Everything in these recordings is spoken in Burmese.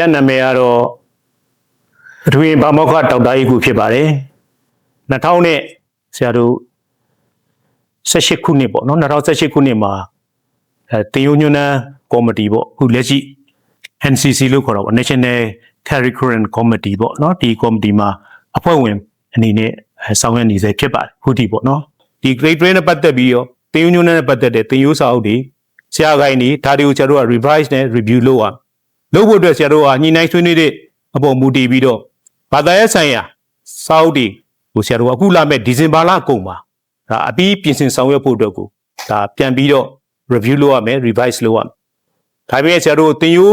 ရာနာမည်ကတော့အတွင်ဘာမောက္ခဒေါက်တာအေးကူဖြစ်ပါတယ်2000နဲ့ဆရာတို့18ခုနှစ်ပေါ့နော်2018ခုနှစ်မှာအဲတင်ယုံညွန်းနန်းကော်မတီပေါ့အခုလက်ရှိ NCC လို့ခေါ်တော့ဗော National Curriculum Committee ပေါ့နော်ဒီကော်မတီမှာအဖွဲ့ဝင်အနေနဲ့အဲဆောင်ရွက်နေစေဖြစ်ပါတယ်ခုထိပေါ့နော်ဒီ grade 3နဲ့ပတ်သက်ပြီးတော့တင်ယုံညွန်းနန်းနဲ့ပတ်သက်တဲ့တင်ယုံစာအုပ်တွေဆရာခိုင်နေဒါတွေကိုကျွန်တော်တို့က revise နဲ့ review လုပ်အောင် လုပ်ဖို့အတွက်ဆရာတို့ကညှိနှိုင်းဆွေးနွေးတဲ့အပေါ်မူတည်ပြီးတော့ဘာသာရေးဆိုင်ရာစာအုပ်တွေကိုဆရာတို့ကအခုလာမဲ့ဒီဇင်ဘာလအကုန်မှာဒါအပြီးပြင်ဆင်ဆောင်ရွက်ဖို့အတွက်ကိုဒါပြန်ပြီးတော့ review လုပ်ရမယ် revise လုပ်ရမယ်ဒါပေမဲ့ဆရာတို့တင်ယူ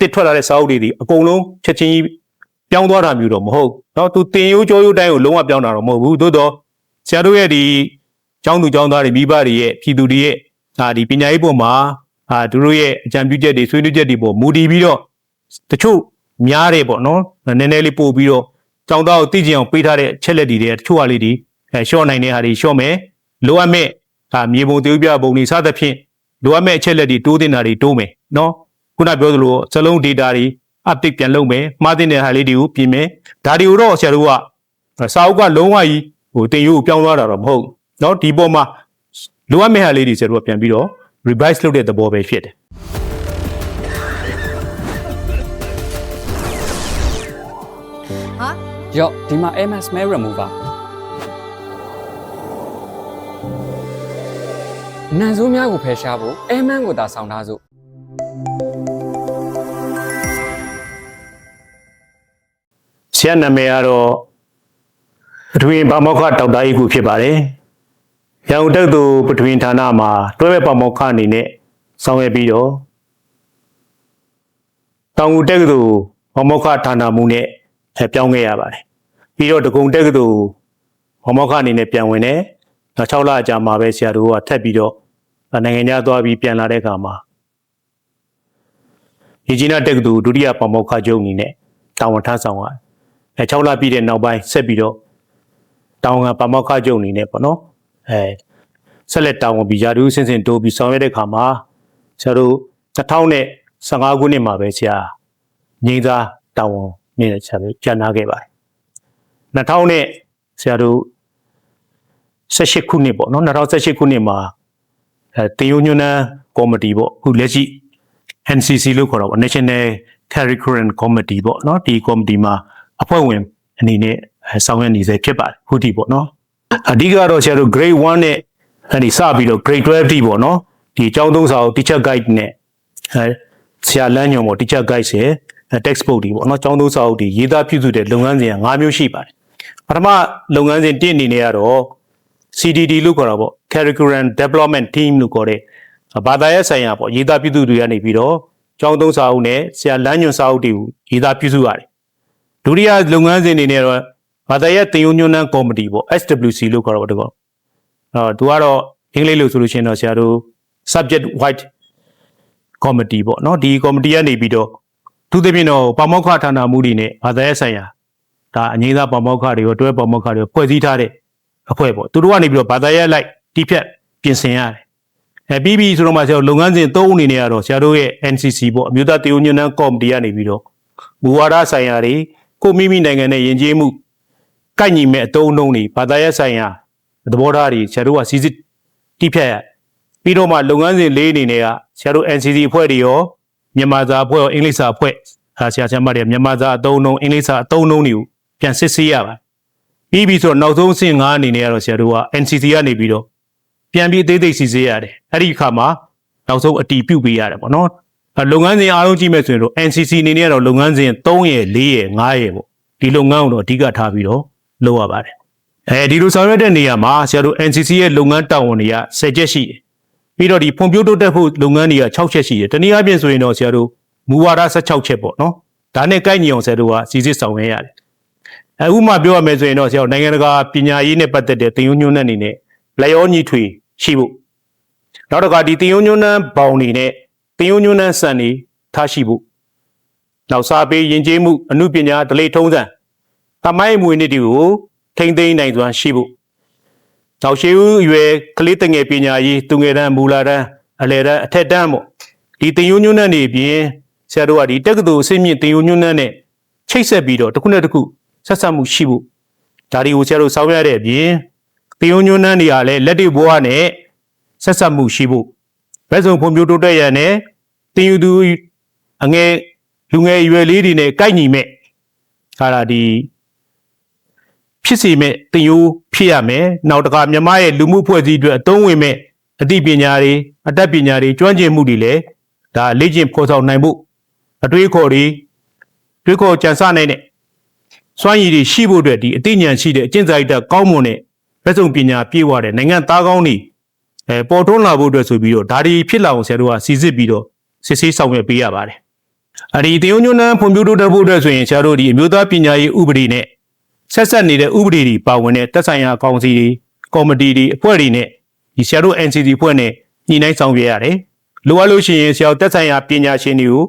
တစ်ထွက်လာတဲ့စာအုပ်တွေဒီအကုန်လုံးချက်ချင်းကြီးပြောင်းသွားတာမျိုးတော့မဟုတ်เนาะသူတင်ယူကြောယူတိုင်းကိုလုံးဝပြောင်းတာတော့မဟုတ်ဘူးသို့တော့ဆရာတို့ရဲ့ဒီကျောင်းသူကျောင်းသားတွေမိဘတွေရဲ့ပြည်သူတွေရဲ့ဒါဒီပညာရေးပုံမှာ အာသူတို့ရဲ့အကြံပြုချက်တွေဆွေးနွေးချက်တွေပေါ်မူတည်ပြီးတော့တချို့များတယ်ပေါ့နော်နည်းနည်းလေးပို့ပြီးတော့ကြောင်သားကိုသိကျင်အောင်ပေးထားတဲ့ချက်လက်တွေတွေတချို့ဟာလေးတွေအဲရှော့နိုင်တဲ့ဟာတွေရှော့မယ်လိုအပ်မဲ့ဒါမြေပုံသေဥပြပုံတွေစသဖြင့်လိုအပ်မဲ့အချက်လက်တွေတိုးတင်တာတွေတိုးမယ်နော်ခုနပြောသလိုစလုံး data တွေ update ပြန်လုပ်မယ်မှားတင်တဲ့ဟာလေးတွေကိုပြင်မယ်ဒါတွေကိုတော့ဆရာတို့ကစာအုပ်ကလုံးဝကြီးဟိုတင်ယူကိုပြောင်းသွားတာတော့မဟုတ်နော်ဒီပေါ်မှာလိုအပ်မဲ့ဟာလေးတွေဆရာတို့ကပြန်ပြီးတော့ revise လုပ်တဲ့သဘောပဲဖြစ်တယ်ဟာရော့ဒီမှာ MS mail remover နန်ဆိုးများကိုဖယ်ရှားဖို့ airman ကိုသာဆောင်းထားစို့ဆရာနာမည်ကတော့အတွင်ဘာမောက္ခဒေါက်တာအေးကူဖြစ်ပါတယ်။ ရန်ကုန်တက္ကသိုလ်ပထဝီဌာနမှာတွဲဘက်ဘာမောက္ခအနေနဲ့ဆောင်ရွက်ပြီးတော့တောင်ငူတက္ကသိုလ်ဘာမောက္ခဌာနမှုနဲ့အဲပြောင်းခဲ့ရပါတယ်။ပြီးတော့ဒဂုံတက္ကသိုလ်ဘာမောက္ခအနေနဲ့ပြန်ဝင်တယ်။နောက်6လအကြာမှာပဲဆရာတို့ကထပ်ပြီးတော့နိုင်ငံခြားသွားပြီးပြန်လာတဲ့အခါမှာရေကြီးနာတက္ကသိုလ်ဒုတိယဘာမောက္ခချုပ်အနေနဲ့တာဝန်ထမ်းဆောင်ရတယ်။အဲ6လပြည့်တဲ့နောက်ပိုင်းဆက်ပြီးတော့တောင်ကပါမောက္ခချုပ်အနေနဲ့ပေါ့နော် အဲဆက်လက်တောင်ဝင်ပြီးရာထူးဆင့်ဆင့်တိုးပြီးဆောင်ရွက်တဲ့ခါမှာဆရာတို့2015ခုနှစ်မှာပဲဆရာငိမ့်သားတောင်ဝင်နေဆရာတို့ကျန်နာခဲ့ပါတယ်2000နဲ့ဆရာတို့18ခုနှစ်ပေါ့နော်2018ခုနှစ်မှာအဲတင်ယုံညွန်းနန်းကော်မတီပေါ့အခုလက်ရှိ NCC လို့ခေါ်တော့ဗော National Curriculum Committee ပေါ့နော်ဒီကော်မတီမှာအဖွဲ့ဝင်အနေနဲ့အဲဆောင်ရွက်နေစေဖြစ်ပါတယ်ခုထိပေါ့နော် အဓိကတော့ဆရာတို့ grade 1နဲ့အဲဒီစပြီးတော့ grade 12ထိပေါ့နော်ဒီအကြောင်းသုံးစာကို teacher guide နဲ့အဲဆရာလမ်းညွှန်ပေါ့ teacher guide ဆယ် textbook တွေပေါ့နော်အကြောင်းသုံးစာအုပ်တွေရေးသားပြုစုတဲ့လုပ်ငန်းစဉ်က၅မျိုးရှိပါတယ်ပထမလုပ်ငန်းစဉ်တစ်အနေနဲ့ကတော့ CDD လို့ခေါ်တာပေါ့ Curriculum Development Team လို့ခေါ်တဲ့ဘာသာရေးဆိုင်ရာပေါ့ရေးသားပြုစုတွေကနေပြီးတော့ကျောင်းသုံးစာအုပ်နဲ့ဆရာလမ်းညွှန်စာအုပ်တွေကိုရေးသားပြုစုရတယ်ဒုတိယလုပ်ငန်းစဉ်အနေနဲ့တော့ ဘာသာရေးတင်ယုံညွှန်းနှန်းကော်မတီပေါ့ SWC လို့ခေါ်တာပေါ့ဒီကောအော်သူကတော့အင်္ဂလိပ်လို့ဆိုလို့ရှိရင်တော့ဆရာတို့ subject wide committee ပေါ့နော်ဒီကော်မတီကနေပြီးတော့သူသဖြင့်တော့ပါမောက္ခဌာနမှုတွေနဲ့ဘာသာရေးဆိုင်ရာဒါအငိမ့်သားပါမောက္ခတွေရောတွဲပါမောက္ခတွေရောဖွဲ့စည်းထားတဲ့အဖွဲ့ပေါ့သူတို့ကနေပြီးတော့ဘာသာရေးလိုက်တိဖြတ်ပြင်ဆင်ရတယ်အဲပြီးပြီဆိုတော့မှဆရာတို့လုပ်ငန်းစဉ်သုံးအနေနဲ့ကတော့ဆရာတို့ရဲ့ NCC ပေါ့အမျိုးသားတေယုံညွန်းနှန်းကော်မတီကနေပြီးတော့မူဝါဒဆိုင်ရာတွေကိုမိမိနိုင်ငံနဲ့ယဉ်ကျေးမှု ကိုက်ညီမဲ့အတုံးအနှုံးတွေဘာသာရေးဆိုင်ရာသဘောထားတွေဆရာတို့ကစီစစ်တိဖြတ်ရပြီးတော့မှလုပ်ငန်းစဉ်လေးအနေနဲ့ကဆရာတို့ NCC အဖွဲ့တွေရောမြန်မာစာအဖွဲ့ရောအင်္ဂလိပ်စာအဖွဲ့အဲဆရာဆရာမတွေမြန်မာစာအတုံးအနှုံးအင်္ဂလိပ်စာအတုံးအနှုံးတွေကိုပြန်စစ်ဆေးရပါတယ်ပြီးပြီဆိုတော့နောက်ဆုံးအဆင့်9အနေနဲ့ကတော့ဆရာတို့က NCC ကနေပြီးတော့ပြန်ပြီးအသေးသေးစီစေးရတယ်အဲ့ဒီအခါမှာနောက်ဆုံးအတီးပြုတ်ပေးရတယ်ပေါ့နော်အဲ့လုပ်ငန်းစဉ်အားလုံးကြည့်မယ်ဆိုရင်တော့ NCC အနေနဲ့ကတော့လုပ်ငန်းစဉ်3ရယ်4ရယ်5ရယ်ပေါ့ဒီလုပ်ငန်းကိုတော့အဓိကထားပြီးတော့ လုပ်ရပါတယ်အဲဒီလိုဆောင်ရွက်တဲ့နေရာမှာဆရာတို့ NCC ရဲ့လုပ်ငန်းတာဝန်တွေက10ချက်ရှိတယ်ပြီးတော့ဒီဖွံ့ဖြိုးတိုးတက်ဖို့လုပ်ငန်းတွေက6ချက်ရှိတယ်တနည်းအားဖြင့်ဆိုရင်တော့ဆရာတို့မူဝါဒ16ချက်ပေါ့နော်ဒါနဲ့ကိုက်ညီအောင်ဆရာတို့ကစီစစ်ဆောင်ရွက်ရတယ်အခုမှပြောရမယ်ဆိုရင်တော့ဆရာတို့နိုင်ငံတကာပညာရေးနဲ့ပတ်သက်တဲ့တင်ယုံညွန်းတဲ့အနေနဲ့လက်ရောညီထွေရှိဖို့နောက်တစ်ခါဒီတင်ယုံညွန်းတဲ့ဘောင်တွေနဲ့တင်ယုံညွန်းတဲ့စံတွေထားရှိဖို့နောက်စာပေယဉ်ကျေးမှုအမှုပညာဒလိထုံးစံ သမိုင်းအမွေနှစ်တွေကိုထိမ့်သိမ်းနိုင်စွမ်းရှိဖို့နောက်ရှိဦးရွယ်ကလေးတငယ်ပညာရေးသူငယ်တန်းမူလာတန်းအလယ်တန်းအထက်တန်းပေါ့ဒီတင်ယုံညွန်းတဲ့နေပြင်ဆရာတို့ကဒီတက္ကသိုလ်အဆင့်မြင့်တင်ယူညွှန်းနှန်းနဲ့ချိတ်ဆက်ပြီးတော့တစ်ခုနဲ့တစ်ခုဆက်ဆက်မှုရှိဖို့ဒါတွေကိုဆရာတို့ဆောင်ရွက်ရတဲ့အပြင်တင်ယူညွှန်းနှန်းတွေကလည်းလက်တွေ့ဘဝနဲ့ဆက်ဆက်မှုရှိဖို့ဘက်စုံဖွံ့ဖြိုးတိုးတက်ရတဲ့တင်ယူသူအငယ်လူငယ်ရွယ်လေးတွေနဲ့ကိုက်ညီမဲ့ဟာလာဒီ ဖြစ်စီမဲ့တင်ယူဖြစ်ရမယ်နောက်တစ်ခါမြမရဲ့လူမှုဖွဲ့စည်းအတွက်အသုံးဝင်မဲ့အသိပညာတွေအတတ်ပညာတွေကျွမ်းကျင်မှုတွေလည်းဒါလေ့ကျင့်ဖော်ဆောင်နိုင်ဖို့အတွေးအခေါ်တွေတွေးခေါ်ကြံစနိုင်တဲ့စွမ်းရည်တွေရှိဖို့အတွက်ဒီအသိဉာဏ်ရှိတဲ့အကျင့်စာရိတ္တကောင်းမွန်တဲ့ဘက်စုံပညာပြည့်ဝတဲ့နိုင်ငံသားကောင်းတွေအဲပေါ်ထွန်းလာဖို့အတွက်ဆိုပြီးတော့ဒါဒီဖြစ်လာအောင်ဆရာတို့ကစီစစ်ပြီးတော့စစ်ဆေးဆောင်ရွက်ပေးရပါတယ်။အဲဒီတေယုံညွန်းနန်းဖွံ့ဖြိုးတိုးတက်ဖို့အတွက်ဆိုရင်ဆရာတို့ဒီအမျိုးသားပညာရေးဥပဒေနဲ့ ဆက်ဆက်နေတဲ့ဥပဒေတွေပါဝင်တဲ့တက်ဆိုင်ရာကောင်စီတွေကော်မတီတွေအဖွဲ့တွေနဲ့ဒီဆရာတို့ NCC အဖွဲ့နဲ့ညှိနှိုင်းဆောင်ရွက်ရတယ်။လိုအပ်လို့ရှိရင်ဆရာတို့တက်ဆိုင်ရာပညာရှင်တွေကို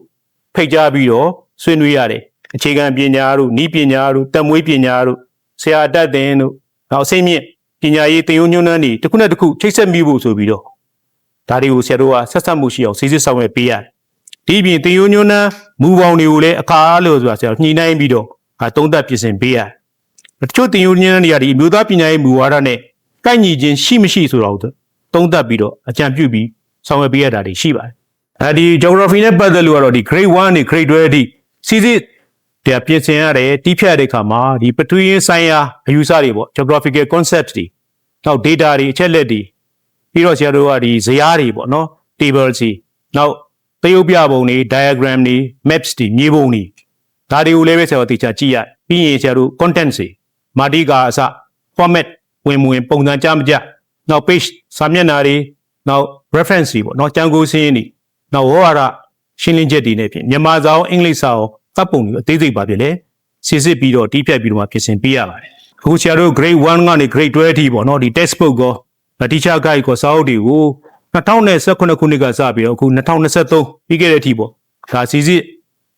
ဖိတ်ကြားပြီးတော့ဆွေးနွေးရတယ်။အခြေခံပညာတို့ဤပညာတို့တက်မွေးပညာတို့ဆရာအတတ်တင်တို့နောက်အစိမ့်မြင့်ပညာရေးတင်ယုံညွန်းနှန်းတွေတစ်ခုနဲ့တစ်ခုချိတ်ဆက်မိဖို့ဆိုပြီးတော့ဒါတွေကိုဆရာတို့ကဆက်ဆက်မှုရှိအောင်စီစစ်ဆောင်ရွက်ပေးရတယ်။ဒီပြင်တင်ယုံညွန်းနှန်းမူပေါင်းတွေကိုလည်းအခါအားလို့ဆိုတာဆရာတို့ညှိနှိုင်းပြီးတော့ငါသုံးသပ်ပြင်ဆင်ပေးရတယ်။ တချို့တင်ယုံညွန်းနှန်းတွေကဒီအမျိုးသားပညာရေးမူဝါဒနဲ့ကိုက်ညီခြင်းရှိမရှိဆိုတော့သုံးသပ်ပြီးတော့အကြံပြုပြီးဆောင်ရွက်ပေးရတာတွေရှိပါတယ်။အဲဒီ geography နဲ့ပတ်သက်လို့ကတော့ဒီ grade 1နဲ့ grade 12အထိစီစစ်တဲ့ပြင်ဆင်ရတယ်တီးဖြတ်တဲ့အခါမှာဒီပထဝီဆိုင်ရာအယူဆတွေပေါ့ geographical concept တွေနောက် data တွေအချက်လက်တွေပြီးတော့ဆရာတို့ကဒီဇယားတွေပေါ့နော် table စီနောက်သရုပ်ပြပုံတွေ diagram တွေ maps တွေမြေပုံတွေဒါတွေကိုလည်းပဲဆရာတို့တေချာကြည့်ရပြီးရင်ဆရာတို့ content တွေ မာတိကာအစ format ဝင်မဝင်ပုံစံကြမကြနောက် page စာမျက်နှာတွေနောက် reference တွေပေါ့နော်ကျန်ကိုစင်းတွေနောက်ဝေါ်ရရှင်းလင်းချက်တွေနဲ့ဖြင့်မြန်မာစာအောင်အင်္ဂလိပ်စာအောင်သတ်ပုံတွေအသေးစိတ်ပါပြလေစစ်စစ်ပြီးတော့တီးဖြတ်ပြီးတော့မှပြင်ဆင်ပေးရပါတယ်အခုဆရာတို့ grade 1ကနေ grade 12အထိပေါ့နော်ဒီ textbook ကော teacher guide ကောစာအုပ်တွေကို2018ခုနှစ်ကစပြီးတော့အခု2023ပြီးခဲ့တဲ့အထိပေါ့ဒါစီစစ်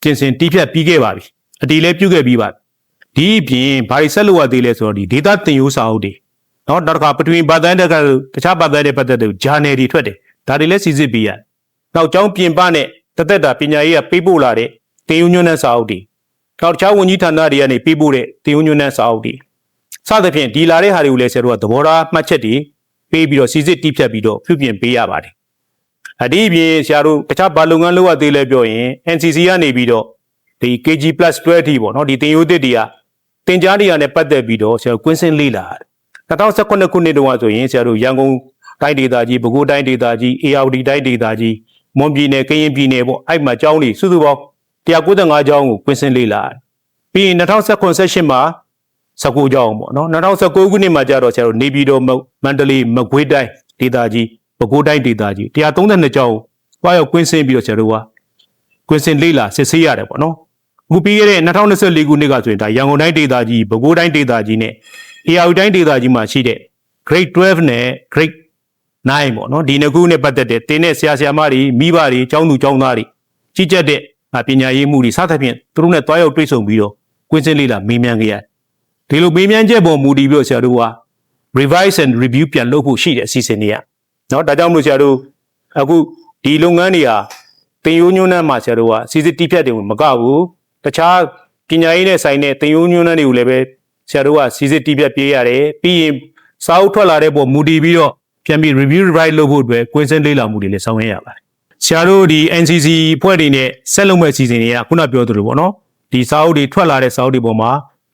ပြင်ဆင်တီးဖြတ်ပြီးခဲ့ပါပြီအတီလည်းပြုတ်ခဲ့ပြီးပါပြီ ဒီအပြင်ဘာတွေဆက်လို့ရသေးလဲဆိုတော့ဒီ data သင်ယူစာအုပ်တွေနော်နောက်တစ်ခါပထဝီဘာသာတက်ကတခြားဘာသာတွေပတ်သက်တဲ့ journal တွေထွက်တယ်ဒါတွေလည်းစီစစ်ပြီးရနောက်ကျောင်းပြင်ပနဲ့တသက်တာပညာရေးကပေးပို့လာတဲ့တင်ယူညွန်းတဲ့စာအုပ်တွေနောက်တခြားဝန်ကြီးဌာနတွေကနေပေးပို့တဲ့တင်ယူညွန်းတဲ့စာအုပ်တွေစသဖြင့်ဒီလာတဲ့ဟာတွေကိုလည်းဆရာတို့ကသဘောထားမှတ်ချက်တွေပေးပြီးတော့စီစစ်တီးဖြတ်ပြီးတော့ပြုပြင်ပေးရပါတယ်အဒီအပြင်ဆရာတို့တခြားဘာလုပ်ငန်းလုပ်ရသေးလဲပြောရင် NCC ကနေပြီးတော့ဒီ KG+12 ထိပေါ့နော်ဒီတင်ယူသစ်တွေက တင်ကြားတွေကနဲ့ပတ်သက်ပြီးတော့ဆရာတို့ကွင်းစင်းလေ့လာ2018ခုနှစ်တုန်းကဆိုရင်ဆရာတို့ရန်ကုန်တိုင်းဒေသကြီးပဲခူးတိုင်းဒေသကြီး ARD တိုင်းဒေသကြီးမွန်ပြည်နယ်ကရင်ပြည်နယ်ပေါ့အဲ့မှာကျောင်းတွေစုစုပေါင်း195ကျောင်းကိုကွင်းစင်းလေ့လာပြီးရင်2018မှာ19ကျောင်းပေါ့နော်2019ခုနှစ်မှာကျတော့ဆရာတို့နေပြည်တော်မန္တလေးမကွေးတိုင်းဒေသကြီးပဲခူးတိုင်းဒေသကြီး132ကျောင်းကိုွားရောက်ကွင်းစင်းပြီးတော့ဆရာတို့ကကွင်းစင်းလေ့လာစစ်ဆေးရတယ်ပေါ့နော်အ ခုပြီးခဲ့တဲ့2024ခုနှစ်ကဆိုရင်ဒါရန်ကုန်တိုင်းဒေသကြီးပဲခူးတိုင်းဒေသကြီးနဲ့ AR တိုင်းဒေသကြီးမှာရှိတဲ့ grade 12နဲ့ grade 9ပေါ့နော်ဒီနှစ်ခုနဲ့ပတ်သက်တဲ့တင်းတဲ့ဆရာဆရာမတွေမိဘတွေကျောင်းသူကျောင်းသားတွေကြီးကြပ်တဲ့ပညာရေးမှုတွေစသဖြင့်သူတို့နဲ့တွားရောက်တွေ့ဆုံပြီးတော့ကွင်းစင်းလေးလာမေးမြန်းကြရတယ်ဒီလိုမေးမြန်းချက်ပေါ်မူတည်ပြီးတော့ဆရာတို့က revise and review ပြန်လုပ်ဖို့ရှိတဲ့အစီအစဉ်တွေကနော်ဒါကြောင့်မလို့ဆရာတို့အခုဒီလုပ်ငန်းတွေဟာတင်ယိုးညွန်းနှမ်းမှာဆရာတို့ကစီစစ်တိဖြတ်တယ်မကဘူး တခြားပညာရေးနဲ့ဆိုင်တဲ့တင်ယိုးညွန်းနှမ်းတွေကိုလည်းပဲဆရာတို့ကစီစစ်တိဖြတ်ပြေးရတယ်ပြီးရင်စာအုပ်ထွက်လာတဲ့ပေါ်မူတည်ပြီးတော့ပြန်ပြီး review revise လုပ်ဖို့အတွက်ကွင်းစင်းလေ့လာမှုတွေလည်းဆောင်ရွက်ရပါတယ်ဆရာတို့ဒီ NCC ဖွဲ့တွေနဲ့ဆက်လုပ်မဲ့အစီအစဉ်တွေကခုနပြောသလိုပေါ့နော်ဒီစာအုပ်တွေထွက်လာတဲ့စာအုပ်တွေပေါ်မှာ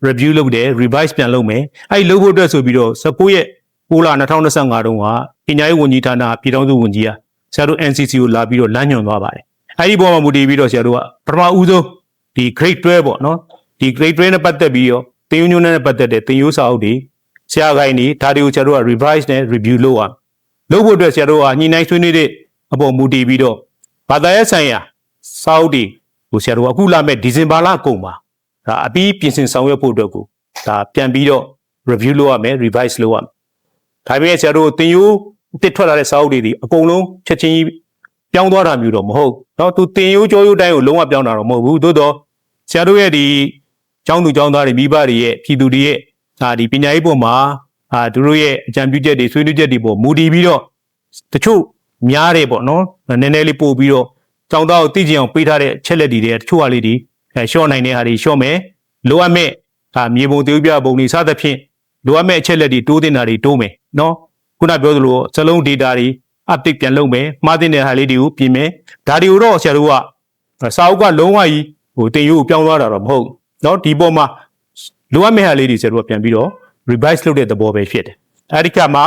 review လုပ်တယ် revise ပြန်လုပ်မယ်အဲ့ဒီလုပ်ဖို့အတွက်ဆိုပြီးတော့19ရက်6လ2025တုန်းကပညာရေးဝန်ကြီးဌာနပြည်ထောင်စုဝန်ကြီးကဆရာတို့ NCC ကိုလာပြီးတော့လမ်းညွှန်သွားပါတယ်အဲ့ဒီပေါ်မှာမူတည်ပြီးတော့ဆရာတို့ကပထမဦးဆုံး ဒီ grade 12ပေါ့နော်ဒီ grade 12နဲ့ပတ်သက်ပြီးတော့တင်ယူညွှန်းနဲ့ပတ်သက်တဲ့တင်ယူစာအုပ်တွေဆရာဂိုင်းတွေဒါတွေကိုဆရာတို့က revise နဲ့ review လုပ်ရလုပ်ဖို့အတွက်ဆရာတို့ကညှိနှိုင်းဆွေးနွေးတဲ့အပေါ်မူတည်ပြီးတော့ဘာသာရေးဆိုင်ရာစာအုပ်တွေကိုဆရာတို့ကအခုလာမဲ့ဒီဇင်ဘာလကုန်ပါဒါအပြီးပြင်ဆင်ဆောင်ရွက်ဖို့အတွက်ကိုဒါပြန်ပြီးတော့ review လုပ်ရမယ် revise လုပ်ရမယ်ဒါပေမဲ့ဆရာတို့တင်ယူတစ်ထွက်လာတဲ့စာအုပ်တွေဒီအကုန်လုံးချက်ချင်းကြီးပြောင်းသွားတာမျိုးတော့မဟုတ်เนาะသူတင်ယူကြောရိုးတိုင်းကိုလုံးဝပြောင်းတာတော့မဟုတ်ဘူးသို့တော့ ဆရာတို့ရဲ့ဒီကျောင်းသူကျောင်းသားတွေမိဘတွေရဲ့ပြည်သူတွေရဲ့ဒါဒီပညာရေးပုံမှာအာသူတို့ရဲ့အကြံပြုချက်တွေဆွေးနွေးချက်တွေပေါ်မူတည်ပြီးတော့တချို့များတယ်ပေါ့နော်နည်းနည်းလေးပို့ပြီးတော့ကျောင်းသားကိုသိကျင်အောင်ပေးထားတဲ့ချက်လက်တွေတချို့ဟာလေးတွေအဲရှော့နိုင်တဲ့ဟာတွေရှော့မယ်လိုအပ်မဲ့ဒါမြေပုံတေးပြပုံတွေစသဖြင့်လိုအပ်မဲ့အချက်လက်တွေတိုးတင်တာတွေတိုးမယ်နော်ခုနပြောသလိုစလုံး data တွေ update ပြန်လုပ်မယ်မှားတင်တဲ့ဟာလေးတွေကိုပြင်မယ်ဒါတွေကိုတော့ဆရာတို့ကစာအုပ်ကလုံးဝကြီး ဟိုတင်ယူကိုပြောင်းသွားတာတော့မဟုတ်ဘူးနော်ဒီပေါ်မှာလိုအပ်မဲ့ဟာလေးတွေဆရာတို့ကပြန်ပြီးတော့ revise လုပ်တဲ့သဘောပဲဖြစ်တယ်အဲဒီကမှ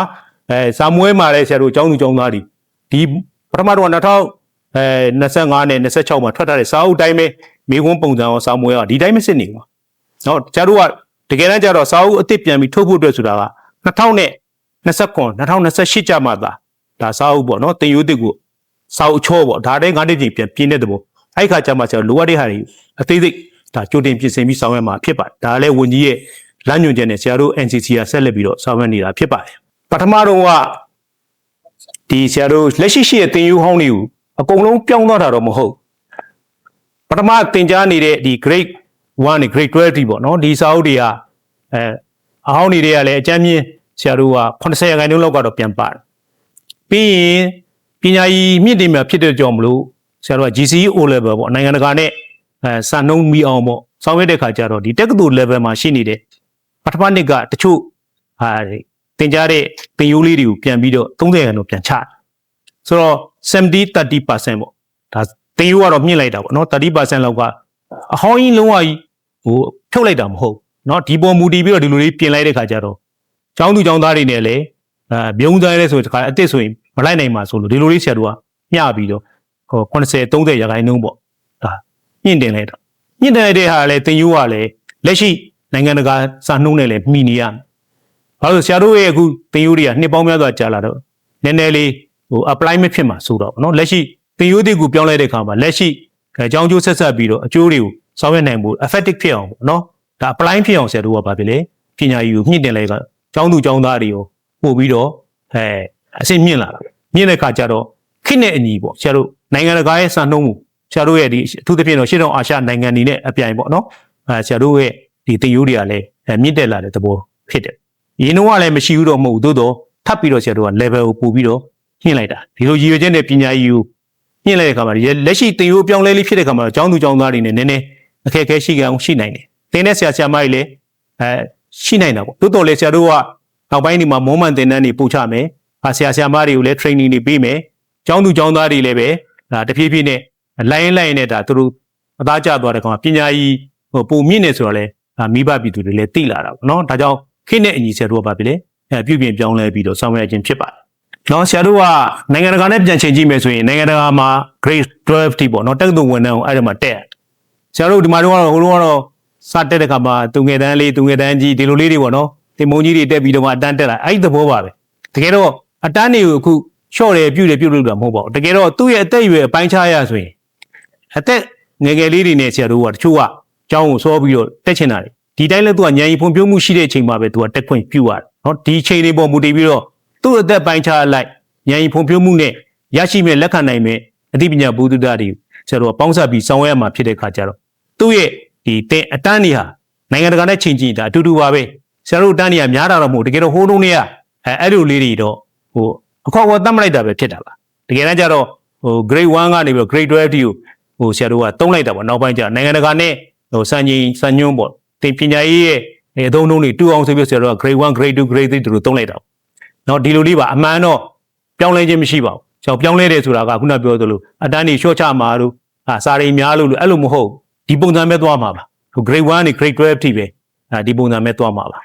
အဲစာမွေးမှာလည်းဆရာတို့အကြောင်းသူအကြောင်းသားတွေဒီပထမတော့2000အဲ25နဲ့26မှာထွက်ထားတဲ့စာအုပ်တိုင်းပဲမိခွန်းပုံစံရောစာမွေးရောဒီတိုင်းမစစ်နေဘူးနော်ကျားတို့ကတကယ်တမ်းကျတော့စာအုပ်အစ်စ်ပြန်ပြီးထုတ်ဖို့အတွက်ဆိုတာက2000နဲ့29 2028ကျမှသာဒါစာအုပ်ပေါ့နော်တင်ယူတစ်ကိုစာအုပ်ချောပေါ့ဒါတည်းငါးနှစ်ချိန်ပြန်ပြင်းတဲ့သဘော အဲ့ခါကျမှကျတော့လိုအပ်တဲ့ဟာတွေအသေးစိတ်ဒါကြိုတင်ပြင်ဆင်ပြီးဆောင်ရွက်မှာဖြစ်ပါတယ်ဒါလည်းဝန်ကြီးရဲ့လမ်းညွှန်ချက်နဲ့ဆရာတို့ NCC ကဆက်လက်ပြီးတော့ဆောင်ရွက်နေတာဖြစ်ပါတယ်ပထမတော့ကဒီဆရာတို့လက်ရှိရှိရဲ့တင်ယူဟောင်းတွေကိုအကုန်လုံးပြောင်းသွားတာတော့မဟုတ်ပထမသင်ကြားနေတဲ့ဒီ grade 1နဲ့ grade 12တိပေါ့နော်ဒီစာအုပ်တွေကအဲအဟောင်းတွေကလည်းအကြမ်းမြင့်ဆရာတို့က80ရာခိုင်နှုန်းလောက်ကတော့ပြန်ပါတယ်ပြီးရင်ပညာရေးမြင့်တင်မှာဖြစ်တဲ့ကြောင့်မလို့ ဆရာတို့က GCE O level ပေါ့နိုင်ငံတကာနဲ့အဲစာနှုံးမိအောင်ပေါ့ဆောင်ရွက်တဲ့ခါကျတော့ဒီတက္ကသိုလ် level မှာရှိနေတဲ့ပထမနှစ်ကတချို့ဟာသင်ကြားတဲ့သင်ယူလေးတွေကိုပြန်ပြီးတော့30%လောက်ပြန်ချဆိုတော့70 30%ပေါ့ဒါသင်ယူကတော့မြင့်လိုက်တာပေါ့နော်30%လောက်ကအဟောင်းကြီးလုံးဝကြီးဟိုဖြုတ်လိုက်တာမဟုတ်နော်ဒီပေါ်မူတည်ပြီးတော့ဒီလိုလေးပြင်လိုက်တဲ့ခါကျတော့ကျောင်းသူကျောင်းသားတွေနဲ့လည်းအဲမြုံသားရဲဆိုတခါအစ်စ်ဆိုရင်မလိုက်နိုင်ပါဆိုလို့ဒီလိုလေးဆရာတို့ကညှပြီးတော့ ဟို80 30ရာခိုင်နှုန်းပေါ့ဒါမြင့်တင်လိုက်တာမြင့်တင်လိုက်တဲ့ဟာလည်းတင်ယူကလည်းလက်ရှိနိုင်ငံတကာစာနှုန်းနဲ့လည်းမှီနေရမယ်ဘာလို့ဆရာတို့ရဲ့အခုတင်ယူတွေကနှစ်ပေါင်းများစွာကြာလာတော့နည်းနည်းလေးဟို apply မဖြစ်မှာဆိုတော့เนาะလက်ရှိတင်ယူတွေကိုပြောင်းလဲတဲ့ခါမှာလက်ရှိအကြောင်းကျိုးဆက်ဆက်ပြီးတော့အကျိုးတွေကိုဆောင်ရွက်နိုင်ဖို့ effective ဖြစ်အောင်ပေါ့နော်ဒါ apply ဖြစ်အောင်ဆရာတို့ကဘာဖြစ်လဲပညာရေးကိုမြင့်တင်လိုက်ကကျောင်းသူကျောင်းသားတွေကိုပို့ပြီးတော့အဲအဆင့်မြင့်လာတာမြင့်တဲ့ခါကျတော့ ခိနဲ့အညီပေါ့ဆရာတို့နိုင်ငံတကာရဲ့စံနှုန်းမှုဆရာတို့ရဲ့ဒီအထူးသဖြင့်တော့ရှေ့တော့အာရှနိုင်ငံတွေနဲ့အပြိုင်ပေါ့နော်အဲဆရာတို့ရဲ့ဒီသင်ယူတွေကလည်းအဲမြင့်တက်လာတဲ့သဘောဖြစ်တယ်ရင်းနှီးကလည်းမရှိဘူးတော့မဟုတ်ဘူးသို့တော့ထပ်ပြီးတော့ဆရာတို့က level ကိုပို့ပြီးတော့မြင့်လိုက်တာဒီလိုရည်ရွယ်ချက်နဲ့ပညာရေးကိုမြင့်လိုက်တဲ့အခါမှာလက်ရှိသင်ယူပြောင်းလဲလေးဖြစ်တဲ့အခါမှာကျောင်းသူကျောင်းသားတွေနဲ့နည်းနည်းအခက်အခဲရှိကြအောင်ရှိနိုင်တယ်။သင်တဲ့ဆရာဆရာမတွေလည်းအဲရှိနိုင်တာပေါ့။တိုးတော်လေဆရာတို့ကနောက်ပိုင်းဒီမှာမုံမှန်သင်တန်းတွေပို့ချမယ်။ဟာဆရာဆရာမတွေကိုလည်း training တွေပေးမယ်။ ကျောင်းသူကျောင်းသားတွေလည်းပဲဒါတဖြည်းဖြည်းနဲ့လိုင်းလိုင်းနဲ့ဒါသူတို့အသားကျသွားတဲ့ကောင်ပညာကြီးဟိုပုံမြင့်နေဆိုတော့လေဒါမိဘပြည်သူတွေလည်းသိလာတာပေါ့နော်။ဒါကြောင့်ခေတ်နဲ့အညီဆရာတို့ကပါပြီလေ။အဲပြုပြင်ပြောင်းလဲပြီးတော့ဆောင်ရွက်ခြင်းဖြစ်ပါတယ်။နော်ဆရာတို့ကနိုင်ငံတကာနဲ့ပြန်ချိန်ကြည့်မယ်ဆိုရင်နိုင်ငံတကာမှာ grade 12တိပေါ့နော်တက္ကသိုလ်ဝန်ထမ်းကိုအဲ့ဒါမှာတက်ဆရာတို့ဒီမှာတော့ဟိုတော့ကတော့စတက်တဲ့ခါမှာသူငယ်တန်းလေးသူငယ်တန်းကြီးဒီလိုလေးတွေပေါ့နော်တင်မုံကြီးတွေတက်ပြီးတော့မှအတန်းတက်လာအဲ့ဒီသဘောပါပဲတကယ်တော့အတန်းတွေကိုအခု လျှော့တယ်ပြုတ်တယ်ပြုတ်လို့တာမဟုတ်ပါဘူးတကယ်တော့သူ့ရဲ့အသက်အရွယ်အပိုင်းခြားရဆိုရင်အသက်ငယ်ငယ်လေးတွေနဲ့ဆရာတို့ကတချို့ကကျောင်းကိုစောပြီးတော့တက်ချင်တာလေဒီတိုင်းလဲသူကဉာဏ်ရည်ဖွံ့ဖြိုးမှုရှိတဲ့အချိန်မှာပဲသူကတက်ခွင့်ပြုရတယ်နော်ဒီအချိန်လေးပေါ်မူတည်ပြီးတော့သူ့အသက်ပိုင်းခြားလိုက်ဉာဏ်ရည်ဖွံ့ဖြိုးမှုနဲ့ရရှိမဲ့လက်ခံနိုင်မဲ့အသိပညာဘုဒ္ဓတာတွေဆရာတို့ကပေါင်းစပ်ပြီးဆောင်ရွက်ရမှာဖြစ်တဲ့ခါကျတော့သူ့ရဲ့ဒီတင်အတန်းတွေဟာနိုင်ငံတကာနဲ့ချိန်ကြည့်တာအတူတူပါပဲဆရာတို့အတန်းတွေကများတာတော့မဟုတ်တကယ်တော့ဟိုးလုံးတွေကအဲအဲ့လိုလေးတွေတော့ဟို အခေါ်အဝေါ်တတ်မလိုက်တာပဲဖြစ်တာပါတကယ်တမ်းကျတော့ဟို grade 1ကနေပြီး grade 12တိကိုဟိုဆရာတို့ကတုံးလိုက်တာပေါ့နောက်ပိုင်းကျနိုင်ငံတကာနဲ့ဟိုစံချိန်စံညွှန်းပေါ့တင်ပညာရေးရဲ့အသုံးနှုန်းတွေတူအောင်ဆိုပြီးဆရာတို့က grade 1 grade 2 grade 3တို့တုံးလိုက်တာပေါ့နော်ဒီလိုလေးပါအမှန်တော့ပြောင်းလဲခြင်းမရှိပါဘူးကျွန်တော်ပြောင်းလဲတယ်ဆိုတာကခုနပြောသလိုအတန်းတွေ short ချမှာတို့အာစာရိများလို့လို့အဲ့လိုမဟုတ်ဒီပုံစံပဲသွားမှာပါ grade 1နေ grade 12ထိပဲအဲဒီပုံစံပဲသွားမှာပါ